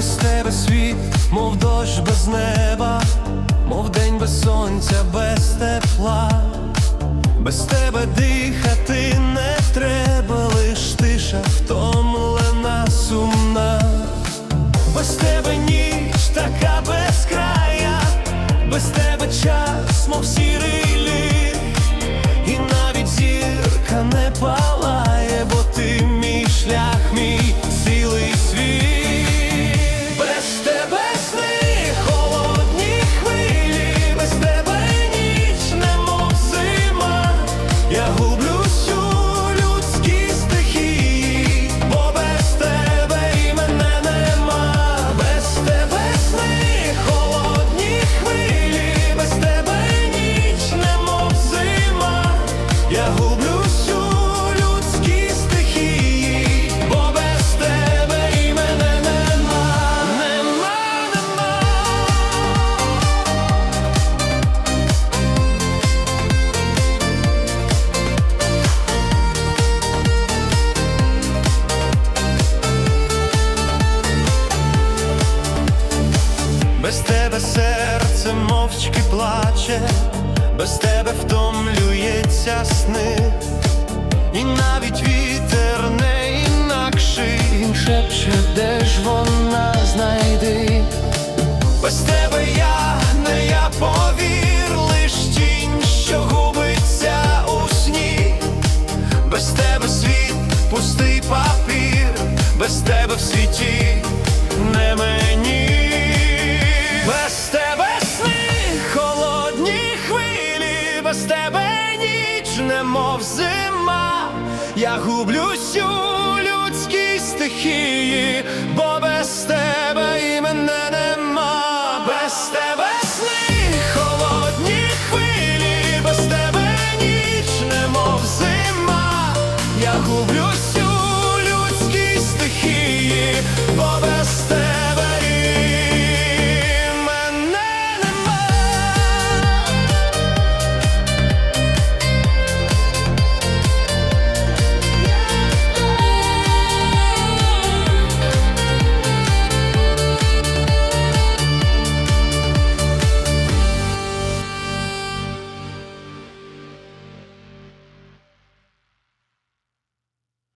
без тебе світ, мов дощ без неба, мов день без сонця, без тепла, без тебе дихати не треба, лиш тиша втомлена, сумна, без тебе ніч така безкрая, без тебе час, мов сірий лід, і навіть зірка не палає, Без тебе серце мовчки плаче, без тебе втомлюється сни, і навіть вітер не інакший Він шепче, де ж вона знайди. Без тебе я не я повір, лиш тінь, що губиться у сні. Без тебе світ пустий папір, без тебе в світі не мені. мов зима, я гублюсь у людській стихії, бо без тебе і мене нема, без тебе сни, холодні хвилі, без тебе ніч, немов зима, я гублюсь у людській стихії, бо без